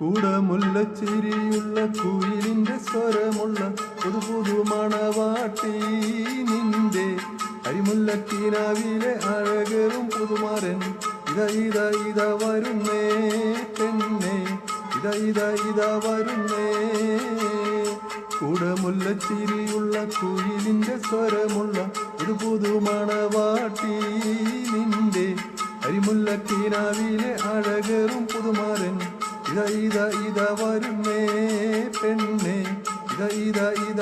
കൂടമുല്ലച്ചിരിയുള്ള കുയിലിന്റെ സ്വരമുള്ള പുതു പുതു മണവാട്ടി. നിന്റെ അരിമുല്ലക്കിനാവിലെ അഴകറും പുതുമാരൻ. ഇത ഇത ഇത വരുന്നേ പെണ്ണെ. ഇത ഇത ഇത വരുന്നേ. കൂടമുല്ലച്ചിരിയുള്ള കുയിലിന്റെ സ്വരമുള്ള ഒരു പുതു മണവാട്ടി. നിന്റെ അരിമുല്ലക്കിനാവിലെ അഴകറും പുതുമാരൻ. ഇത ഇത ഇത വരുന്നേ പെണ്ണെ. ഇത ഇത ഇത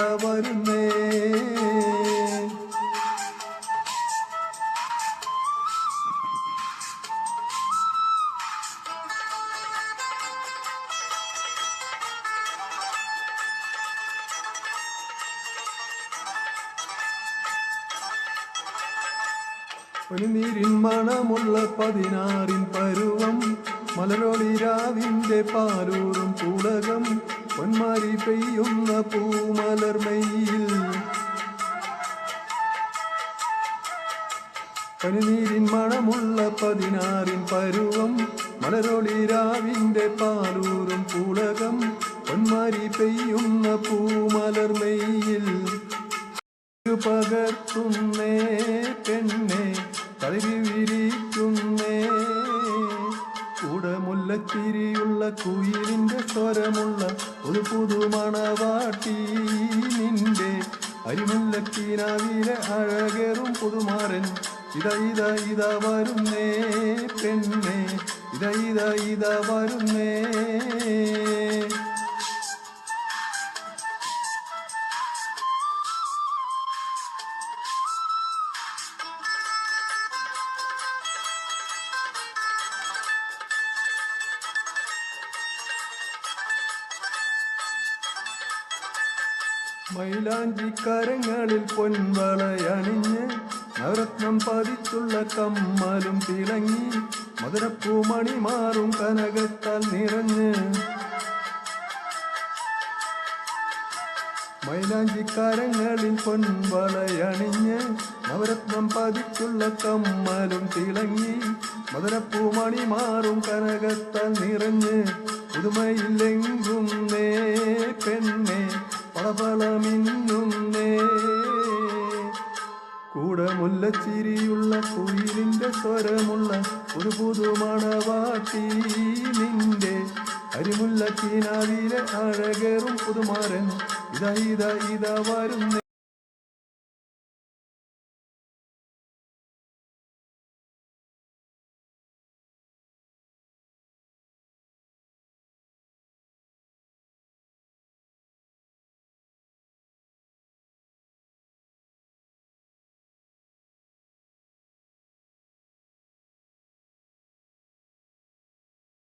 ഒരു നീരിൻ മണമുള്ള പതിനാറിൻ പരുവം മലരൊളി രാവിന്റെ പാലൂറും പൂളകം പൊന്മാരി പെയ്യുന്ന പൂമലർമയിൽ പനിനീരിൻ മണമുള്ള പതിനാറിൻ പരുവം മലരോളി രാവിന്റെ പാലൂറും പൂളകം പൊന്മാരി പെയ്യുന്ന പൂമലർമയിൽ പകർത്തുന്നേ പെണ്ണെ കളിരി വിരിക്കുന്നേ കൂടമുല്ലച്ചിരിയുള്ള കുയിലിന്റെ സ്വരമുള്ള ഒരു പുതുമണവാട്ടി. നിന്റെ അരിമുല്ലക്കിനാവിലെ അഴകേറും പുതുമാരൻ. ഇതൈത ഇത വരുന്നേ പെണ്ണേ. ഇതൈത ഇത ഇത വരുന്നേ. മൈലാഞ്ചിക്കരങ്ങളിൽ പൊൻവളയണിഞ്ഞ് നവരത്നം പതിച്ചുള്ള കമ്മലും തിളങ്ങി മധുരപ്പൂമണി മാറും കനകത്താൽ നിറഞ്ഞ്. മൈലാഞ്ചിക്കരങ്ങളിൽ പൊൻവളയണിഞ്ഞ് നവരത്നം പതിച്ചുള്ള കമ്മലും തിളങ്ങി മധുരപ്പൂമണി മാറും കനകത്താൽ നിറഞ്ഞ്. പുതുമയില്ലെങ്കും നേ പെണ്ണെ പളപളമിന്നുന്നേ കൂടമുല്ലച്ചിരിയുള്ള കുയിലിന്റെ സ്വരമുള്ള ഒരു പുതുമണവാട്ടി. നിന്റെ അരിമുല്ലക്കിനാവിലെ അഴകേറും പുതുമാരൻ. ഇതാ ഇതാ ഇതാ വരുന്നേ.